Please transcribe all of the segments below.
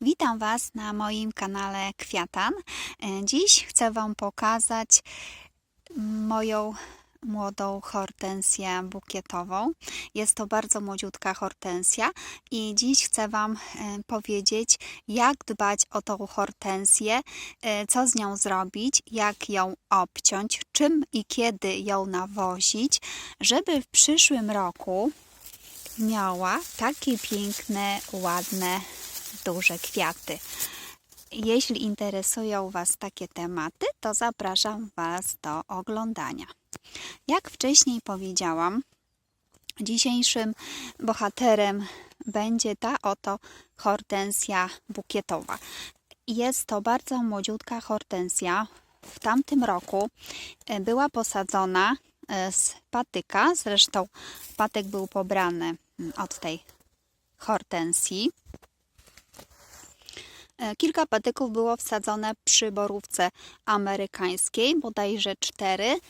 Witam Was na moim kanale Kwiatan. E, Dziś chcę Wam pokazać moją młodą hortensję bukietową. Jest to bardzo młodziutka hortensja i dziś chcę Wam e, powiedzieć, jak dbać o tą hortensję, e, co z nią zrobić, jak ją obciąć, czym i kiedy ją nawozić, żeby w przyszłym roku miała takie piękne, ładne, duże kwiaty. Jeśli interesują Was takie tematy, to zapraszam Was do oglądania. Jak wcześniej powiedziałam, dzisiejszym bohaterem będzie ta oto hortensja bukietowa. Jest to bardzo młodziutka hortensja. W tamtym roku e, była posadzona e, z patyka, zresztą patyk był pobrany mm, od tej hortensji. E, Kilka patyków było wsadzone przy borówce amerykańskiej, bodajże cztery,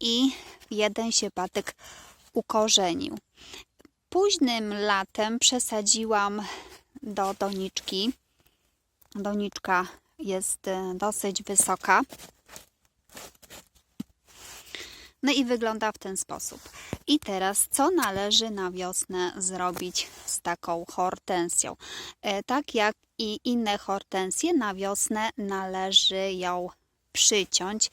i jeden się patyk ukorzenił. Późnym latem przesadziłam do doniczki. Doniczka jest e, dosyć wysoka. No i wygląda w ten sposób. I teraz, co należy na wiosnę zrobić z taką hortensją? E, tak jak i inne hortensje, na wiosnę należy ją przyciąć.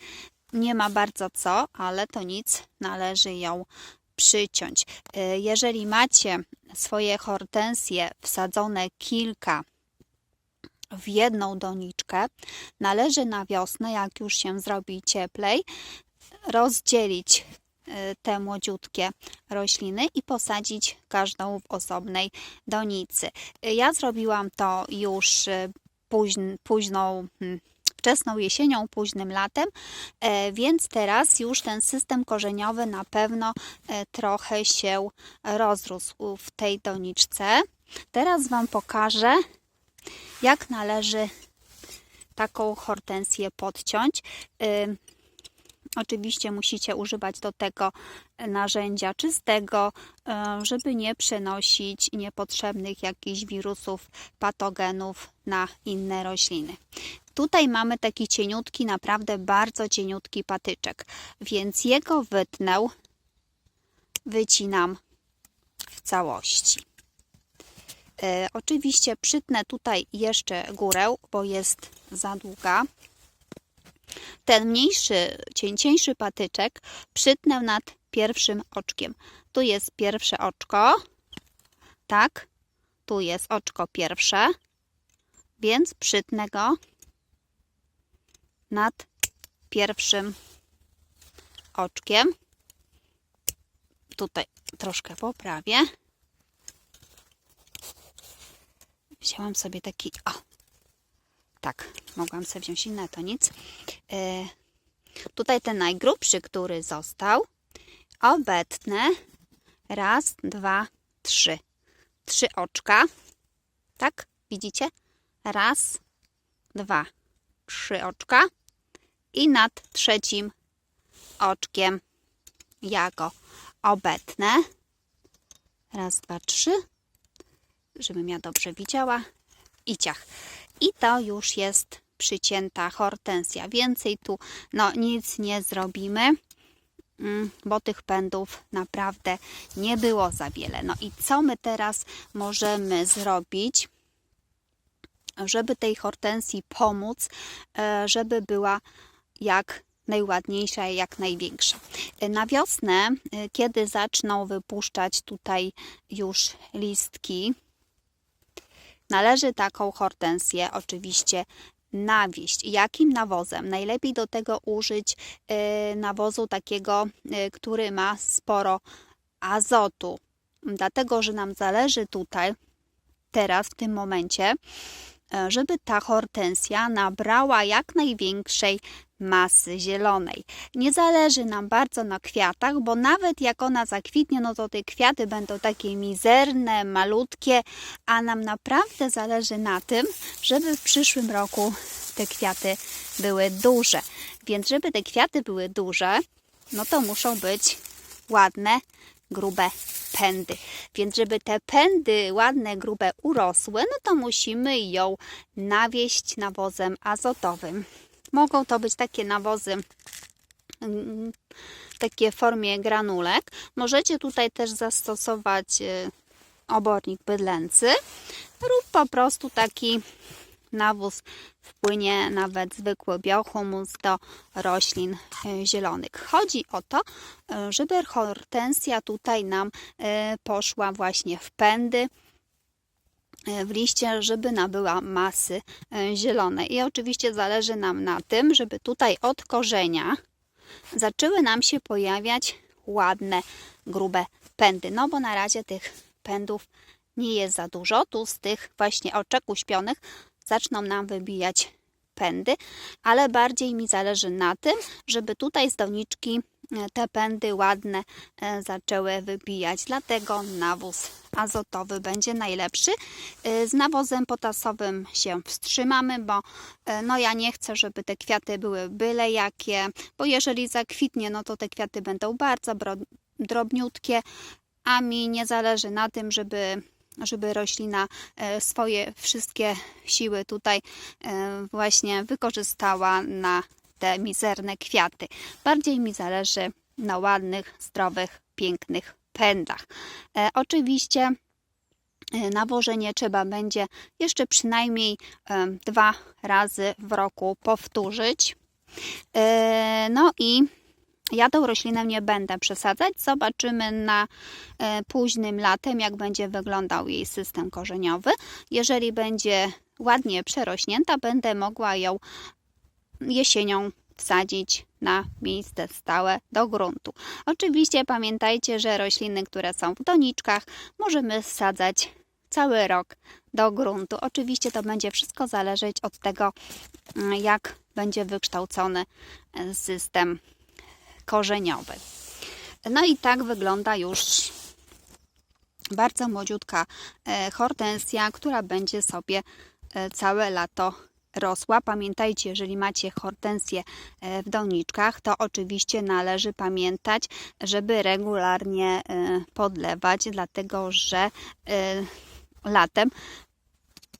Nie ma bardzo co, ale to nic, należy ją przyciąć. E, Jeżeli macie swoje hortensje wsadzone kilka w jedną doniczkę, należy na wiosnę, jak już się zrobi cieplej, rozdzielić y, te młodziutkie rośliny i posadzić każdą w osobnej donicy. Y, Ja zrobiłam to już y, późn, późną, hmm, wczesną jesienią, późnym latem, e, więc teraz już ten system korzeniowy na pewno e, trochę się rozrósł w tej doniczce. Teraz Wam pokażę, jak należy taką hortensję podciąć. Oczywiście musicie używać do tego narzędzia czystego, e, żeby nie przenosić niepotrzebnych jakichś wirusów, patogenów na inne rośliny. Tutaj mamy taki cieniutki, naprawdę bardzo cieniutki patyczek, więc jego wytnę, wycinam w całości. E, oczywiście przytnę tutaj jeszcze górę, bo jest za długa ten mniejszy, cieńcieńszy patyczek przytnę nad pierwszym oczkiem. Tu jest pierwsze oczko, tak, tu jest oczko pierwsze, więc przytnę go nad pierwszym oczkiem. Tutaj troszkę poprawię. Wzięłam sobie taki, o, tak, mogłam sobie wziąć inne, to nic. E, tutaj ten najgrubszy, który został, obetnę raz, dwa, trzy. Trzy oczka. Tak, widzicie? Raz, dwa, trzy oczka. I nad trzecim oczkiem ja go obetnę. Raz, dwa, trzy. Żebym ja dobrze widziała. I ciach. I to już jest przycięta hortensja. Więcej tu no, nic nie zrobimy, mm, bo tych pędów naprawdę nie było za wiele. No i co my teraz możemy zrobić, żeby tej hortensji pomóc, e, żeby była jak najładniejsza i jak największa. E, Na wiosnę, e, kiedy zaczną wypuszczać tutaj już listki, Należy taką hortensję oczywiście nawieść. Jakim nawozem? Najlepiej do tego użyć y, nawozu takiego, y, który ma sporo azotu. Dlatego, że nam zależy tutaj, teraz, w tym momencie, żeby ta hortensja nabrała jak największej masy zielonej. Nie zależy nam bardzo na kwiatach, bo nawet jak ona zakwitnie, no to te kwiaty będą takie mizerne, malutkie, a nam naprawdę zależy na tym, żeby w przyszłym roku te kwiaty były duże. Więc żeby te kwiaty były duże, no to muszą być ładne, grube pędy. Więc żeby te pędy ładne, grube urosły, no to musimy ją nawieść nawozem azotowym. Mogą to być takie nawozy mm, takie w formie granulek. Możecie tutaj też zastosować y, obornik bydlęcy lub po prostu taki nawóz wpłynie nawet zwykły biohumus do roślin y, zielonych. Chodzi o to, y, żeby hortensja tutaj nam y, poszła właśnie w pędy w liście, żeby nabyła masy zielonej. I oczywiście zależy nam na tym, żeby tutaj od korzenia zaczęły nam się pojawiać ładne, grube pędy. No bo na razie tych pędów nie jest za dużo. Tu z tych właśnie oczek uśpionych zaczną nam wybijać pędy, ale bardziej mi zależy na tym, żeby tutaj z doniczki e, te pędy ładne e, zaczęły wybijać. Dlatego nawóz azotowy będzie najlepszy. E, Z nawozem potasowym się wstrzymamy, bo no ja nie chcę, żeby te kwiaty były byle jakie, bo jeżeli zakwitnie, no to te kwiaty będą bardzo drobniutkie, a mi nie zależy na tym, żeby żeby roślina e, swoje wszystkie siły tutaj e, właśnie wykorzystała na te mizerne kwiaty. Bardziej mi zależy na ładnych, zdrowych, pięknych pędach. E, Oczywiście nawożenie trzeba będzie jeszcze przynajmniej dwa razy w roku powtórzyć. No i ja tą roślinę nie będę przesadzać. Zobaczymy na e, późnym latem, jak będzie wyglądał jej system korzeniowy. Jeżeli będzie ładnie przerośnięta, będę mogła ją jesienią wsadzić na miejsce stałe do gruntu. Oczywiście pamiętajcie, że rośliny, które są w doniczkach, możemy wsadzać cały rok do gruntu. Oczywiście to będzie wszystko zależeć od tego, mm, jak będzie wykształcony e, system korzeniowy. No i tak wygląda już bardzo młodziutka e, hortensja, która będzie sobie e, całe lato rosła. Pamiętajcie, jeżeli macie hortensję e, w doniczkach, to oczywiście należy pamiętać, żeby regularnie podlewać, dlatego że latem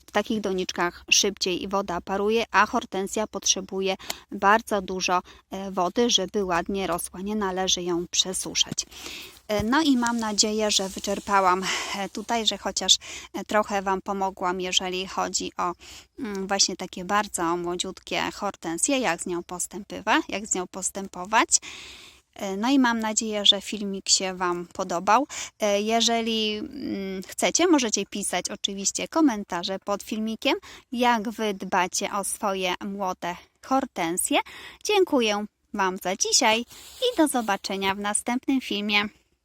w takich doniczkach szybciej woda paruje, a hortensja potrzebuje bardzo dużo e, wody, żeby ładnie rosła. Nie należy ją przesuszać. E, No i mam nadzieję, że wyczerpałam e, tutaj, że chociaż trochę Wam pomogłam, jeżeli chodzi o mm, właśnie takie bardzo młodziutkie hortensje, jak z nią postępywa, jak z nią postępować. E, No i mam nadzieję, że filmik się Wam podobał. E, Jeżeli mm, chcecie, możecie pisać oczywiście komentarze pod filmikiem, jak Wy dbacie o swoje młode hortensje. Dziękuję Wam za dzisiaj i do zobaczenia w następnym filmie.